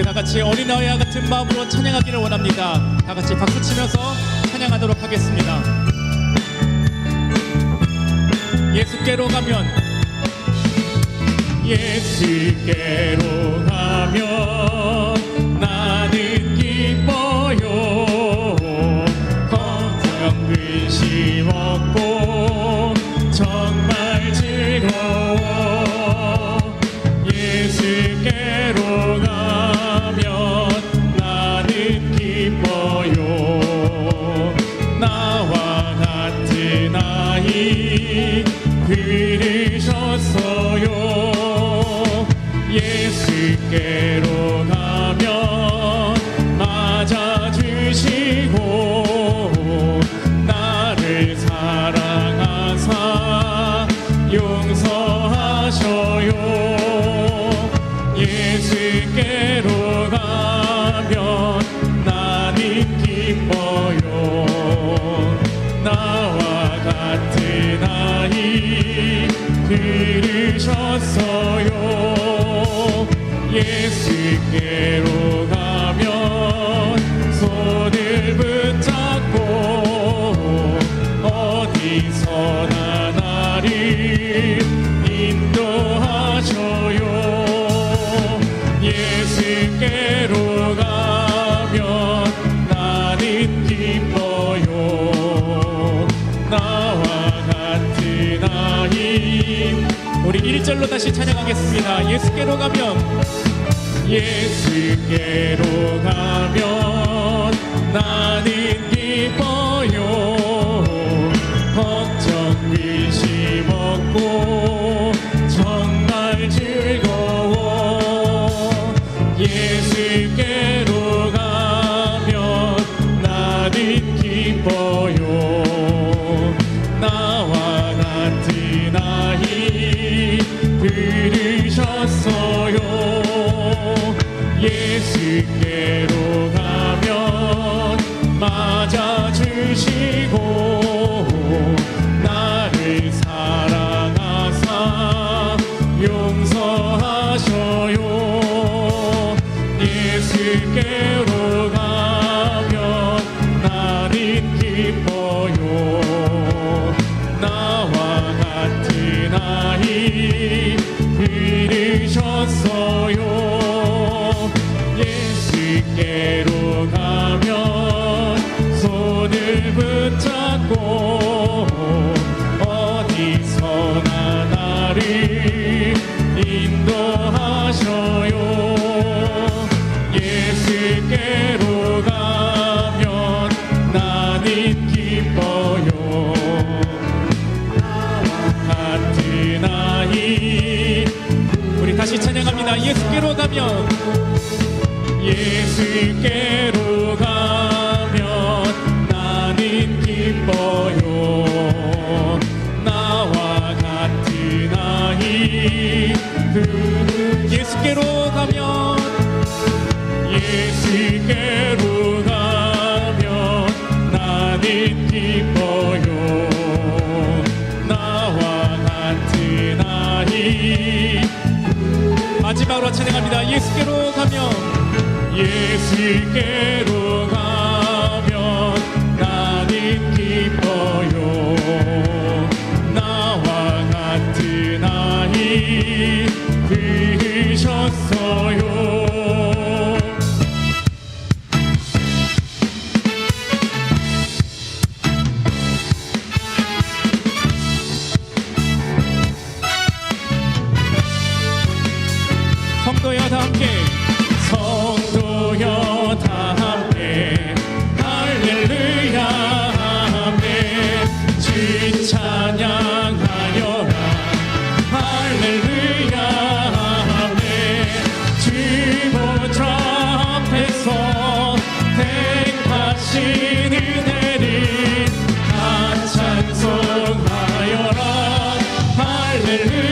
우리 다 같이 어린아이와 같은 마음으로 찬양하기를 원합니다. 다 같이 박수 치면서 찬양하도록 하겠습니다. 예수께로 가면 예수께로 가면 들으셨어요. 예수께로 가면 손을 붙잡고 어디서나 나를 인도하셔요. 예수께로 가면 나는 기뻐요. 나와 같은 아이 우리 1절로 다시 찬양하겠습니다. 예수께로 가면 예수께로 가면 나는 기뻐요. 걱정 근심 없고 정말 즐거워. 예수께로 가면 나는 기뻐요. 나와 같은 아이 예수께로 가면 나는 기뻐요. 나와 같은 아이 들으셨어 예수께로 가면 나는 기뻐요. 나와 같은 아이 함께 성도여 다 함께 Hallelujah.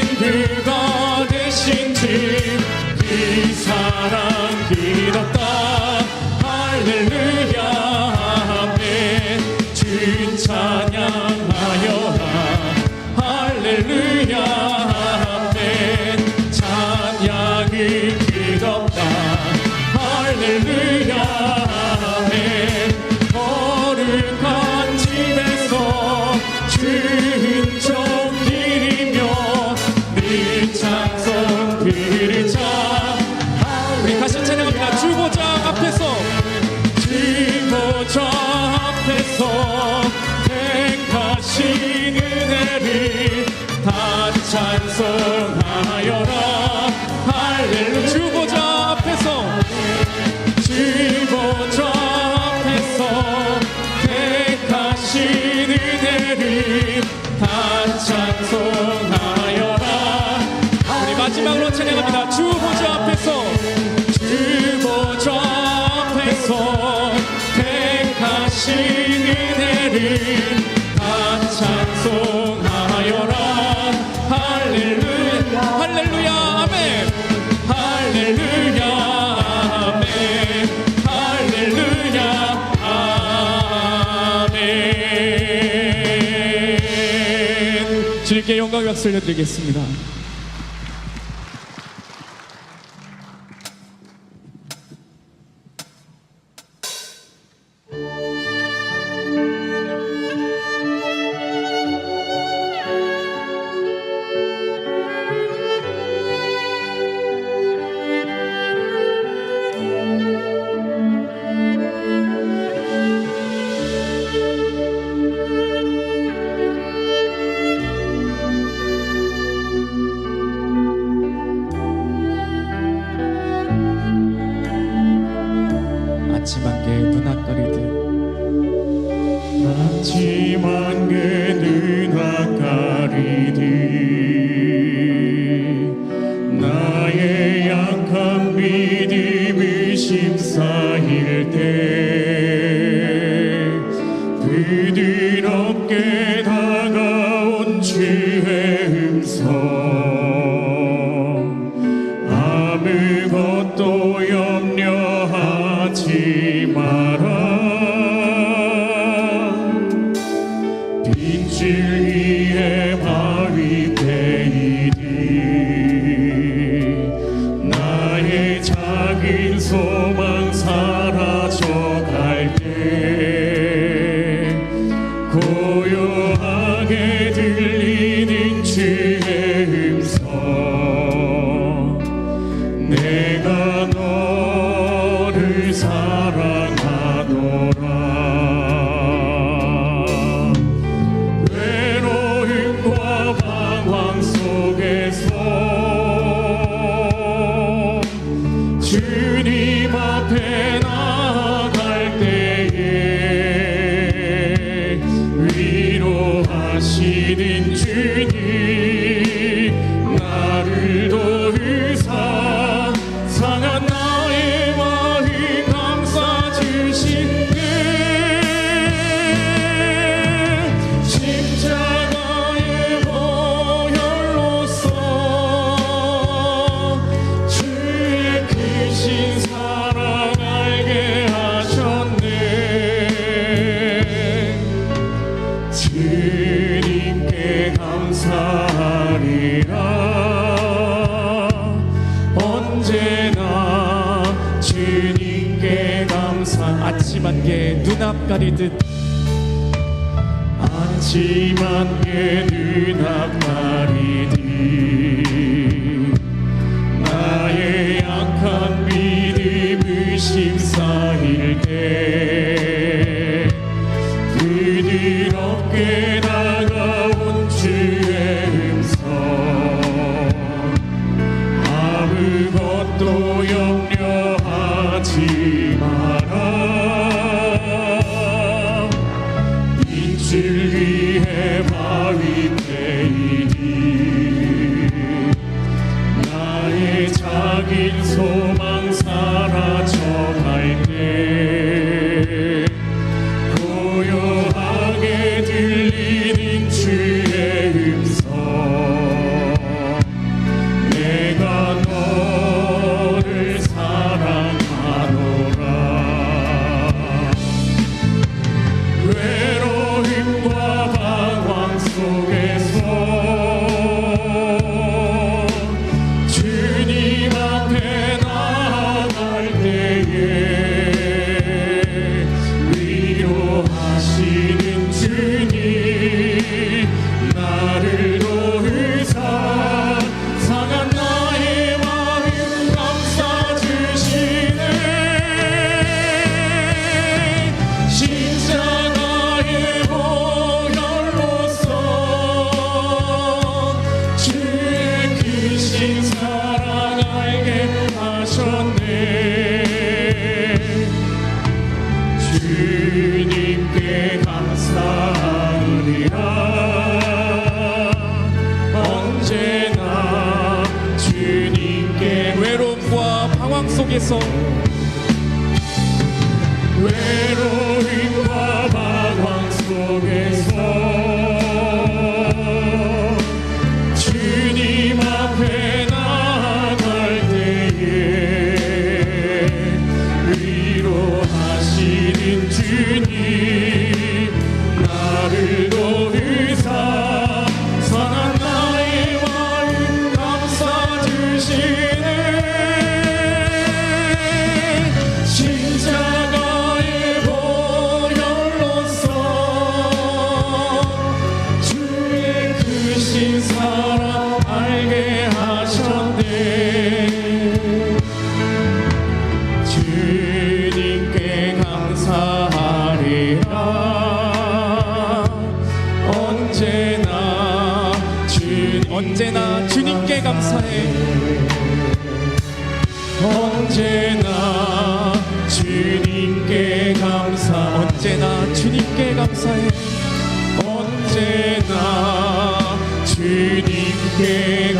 그가 대신 주그 사랑 마지막으로 찬양합니다. 주보자 앞에서 주보자 앞에서 택하신 은혜를 다 찬송하여라. 할렐루야. 할렐루야. 아멘. 할렐루야. 아멘. 할렐루야. 아멘. 주님께 영광의 박수 올려드리겠습니다 하지만 그는 아까리듯 나의 약한 믿음이 심사일 때 부드럽게 다가온 주의 음성 아무것도 염려하지 마라 주님 나를 도우 감사하리라. 언제나 주님께 감사 아침 한개 눈앞 가리듯. 하지만 내 눈앞 가리듯 빈 소망. 속에서. 외로움 언제나 주님께 감사해. 언제나 주님께 감사 언제나 주님께 감사해. 언제나 주님께